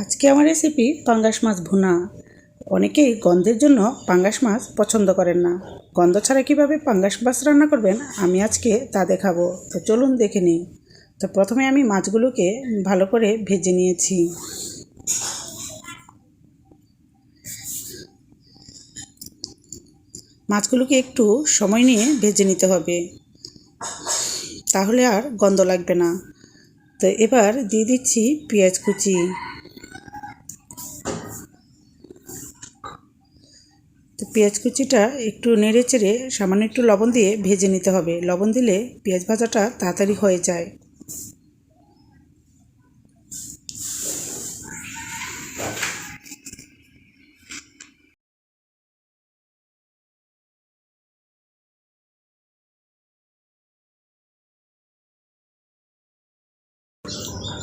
আজকে আমার রেসিপি পাঙ্গাস মাছ ভুনা। অনেকেই গন্ধের জন্য পাঙ্গাস মাছ পছন্দ করেন না। গন্ধ ছাড়া কীভাবে পাঙ্গাস মাছ রান্না করবেন, আমি আজকে তা দেখাবো। তো চলুন দেখে নিই। তো প্রথমে আমি মাছগুলোকে ভালো করে ভেজে নিয়েছি। মাছগুলোকে একটু সময় নিয়ে ভেজে নিতে হবে। তাহলে আর গন্ধ লাগবে না। তো এবার দিয়ে দিচ্ছি পেঁয়াজ কুচি। তো পেঁয়াজ কুচিটা একটু নেড়ে চেড়ে সামান্য একটু লবণ দিয়ে ভেজে নিতে হবে। লবণ দিলে পেঁয়াজ ভাজাটা তাড়াতাড়ি হয়ে যায়।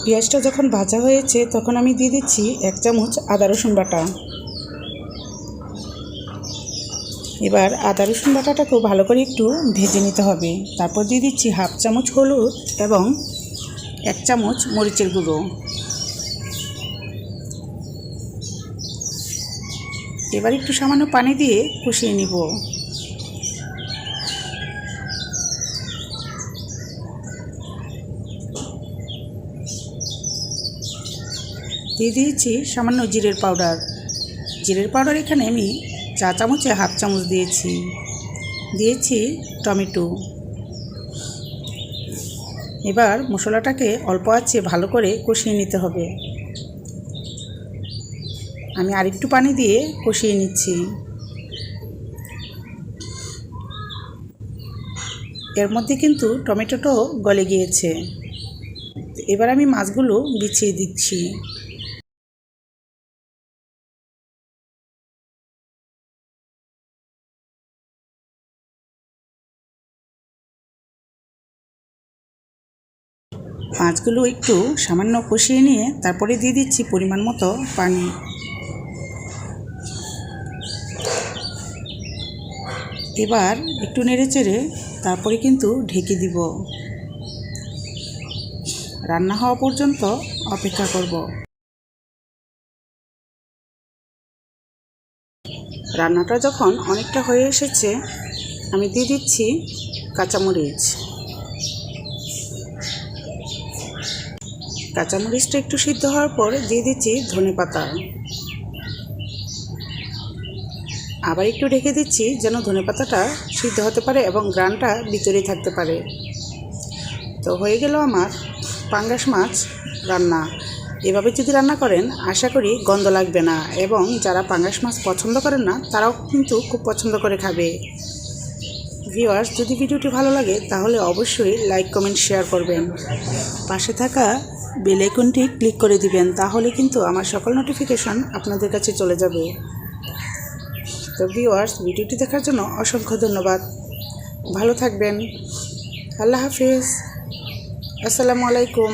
পেঁয়াজটা যখন ভাজা হয়েছে, তখন আমি দিয়ে দিচ্ছি এক চামচ আদা রসুন বাটা। এবার আদা রসুন বাটাটাকেও ভালো করে একটু ভেজে নিতে হবে। তারপর দিয়ে দিচ্ছি হাফ চামচ হলুদ এবং এক চামচ মরিচের গুঁড়ো। এবার একটু সামান্য পানি দিয়ে কষিয়ে নিব। দিয়ে দিয়েছি সামান্য জিরের পাউডার। জিরের পাউডার এখানে আমি চা চামচে হাফ চামচ দিয়েছি। দিয়েছি টমেটো। এবার মশলাটাকে অল্প আছে ভালো করে কষিয়ে নিতে হবে। আমি আরেকটু পানি দিয়ে কষিয়ে নিচ্ছি। এর মধ্যে কিন্তু টমেটোটাও গলে গিয়েছে। এবার আমি মাছগুলো বিছিয়ে দিচ্ছি। মাছগুলো একটু সামান্য কষিয়ে নিয়ে তারপরে দিয়ে দিচ্ছি পরিমাণ মতো পানি। এবার একটু নেড়ে চেড়ে তারপরে কিন্তু ঢেকে দিব। রান্না হওয়া পর্যন্ত অপেক্ষা করব। রান্নাটা যখন অনেকটা হয়ে এসেছে, আমি দিয়ে দিচ্ছি কাঁচামরিচ। কাঁচামরিচটা একটু সিদ্ধ হওয়ার পর দিয়ে দিচ্ছি ধনে পাতা। আবার একটু ঢেকে দিচ্ছি যেন ধনে পাতাটা সিদ্ধ হতে পারে এবং গ্রানটা ভিতরেই থাকতে পারে। তো হয়ে গেল আমার পাঙ্গাস মাছ রান্না। এভাবে যদি রান্না করেন, আশা করি গন্ধ লাগবে না এবং যারা পাঙ্গাস মাছ পছন্দ করেন না, তারাও কিন্তু খুব পছন্দ করে খাবে। ভিউয়ার্স যদি ভিডিওটি ভালো লাগে, তাহলে অবশ্যই লাইক কমেন্ট শেয়ার করবেন। পাশে থাকা বেল আইকনটি ক্লিক করে দিবেন, তাহলে কিন্তু আমার সকল নোটিফিকেশন আপনাদের কাছে চলে যাবে। তো ভিউয়ার্স ভিডিওটি দেখার জন্য অসংখ্য ধন্যবাদ। ভালো থাকবেন। আল্লাহ হাফিজ। আসসালামু আলাইকুম।